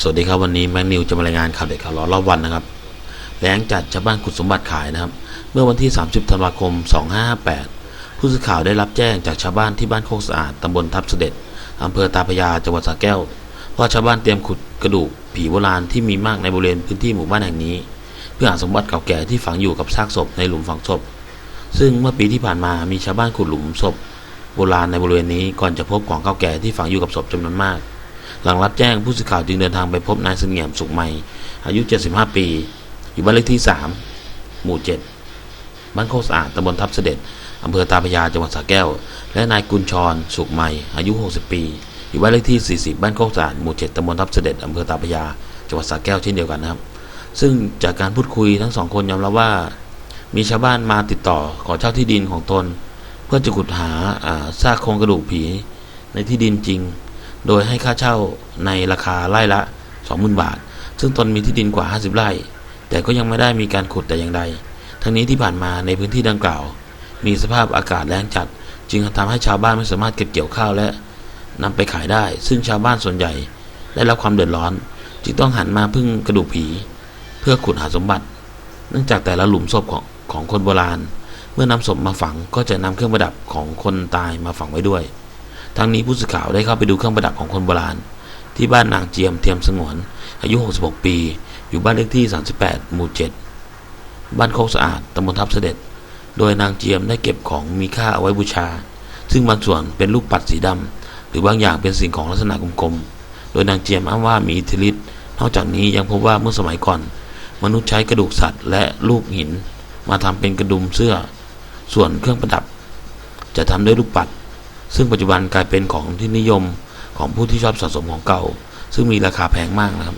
สวัสดีครับวันนี้แมงนิวจะมารายงานข่าวเด็ดข่าวร้อนรอบวันนะครับแรงจัดชาวบ้านขุดสมบัติขายนะครับ เมื่อวันที่ 30 ธันวาคม 2558 ผู้สื่อข่าวได้รับแจ้งจากชาวบ้านที่บ้านโคกสะอาดตำบลทับเสด็จอำเภอตาพยาจังหวัดสระแก้วว่าชาวบ้านเตรียมขุดกระดูกผีโบราณที่มีมากในบริเวณพื้นที่หมู่บ้านแห่งนี้ เพื่อหาสมบัติเก่าแก่ที่ฝังอยู่กับซากศพในหลุมฝังศพ ซึ่งเมื่อปีที่ผ่านมามีชาวบ้านขุดหลุมศพ โบราณในบริเวณนี้ก่อนจะพบของเก่าแก่ที่ฝังอยู่กับศพจำนวนมาก หลังรับแจ้งผู้สื่อข่าวจึงเดินทางไปพบนายเสงี่ยมสุขใหม่ อายุ 75 ปี อยู่บ้านเลขที่ 3 หมู่ 7 บ้านโคกสะอาดตำบลทับเสด็จอำเภอตาพยาจังหวัดสระแก้ว และนายกุลชรสุขใหม่ อายุ 60 ปี อยู่บ้านเลขที่ 40 บ้านโคกสะอาดหมู่ 7ตำบลทับเสด็จอำเภอตาพยาจังหวัดสระแก้วเช่นเดียวกันนะครับ ซึ่งจากการพูดคุยทั้งสองคนยอมรับว่า มีชาวบ้านมาติดต่อขอเช่าที่ดินของตน เพื่อจะขุดหาซากโครงกระดูกผีในที่ดินจริง โดยให้ค่าเช่าในราคาไร่ละ 20,000 บาท ซึ่งตนมีที่ดินกว่า 50 ไร่ แต่ก็ยังไม่ได้มีการขุดแต่อย่างใด ทั้งนี้ที่ผ่านมาในพื้นที่ดังกล่าว มีสภาพอากาศแล้งจัด จึงทำให้ชาวบ้านไม่สามารถเก็บเกี่ยวข้าวและนำไปขายได้ ซึ่งชาวบ้านส่วนใหญ่ได้รับความเดือดร้อน จึงต้องหันมาพึ่งกระดูกผี เพื่อขุดหาสมบัติ เนื่องจากแต่ละหลุมศพของของคนโบราณ เมื่อนำศพมาฝังก็จะนำเครื่องประดับของคนตายมาฝังไว้ด้วย ทั้งนี้ผู้สื่อข่าวได้เข้าไปดูเครื่องประดับของคนโบราณ ที่บ้านนางเจียมเทียมสงวน อายุ 66 ปี อยู่บ้านเลขที่ 38 หมู่ 7 บ้านโคกสะอาดตำบลทับเสด็จ โดยนางเจียมได้เก็บของมีค่าเอาไว้บูชา ซึ่งบางส่วนเป็นลูกปัดสีดำหรือบางอย่างเป็นสิ่งของลักษณะกลมๆ โดยนางเจียมอ้างว่ามีอิทธิฤทธิ์นอกจากนี้ยังพบว่าเมื่อสมัยก่อน มนุษย์ใช้กระดูกสัตว์ และลูกหิน มาทำเป็นกระดุมเสื้อ ส่วนเครื่องประดับ จะทำด้วยลูกปัด ซึ่งปัจจุบันกลายเป็นของที่นิยมของผู้ที่ชอบสะสมของเก่า ซึ่งมีราคาแพงมากนะครับ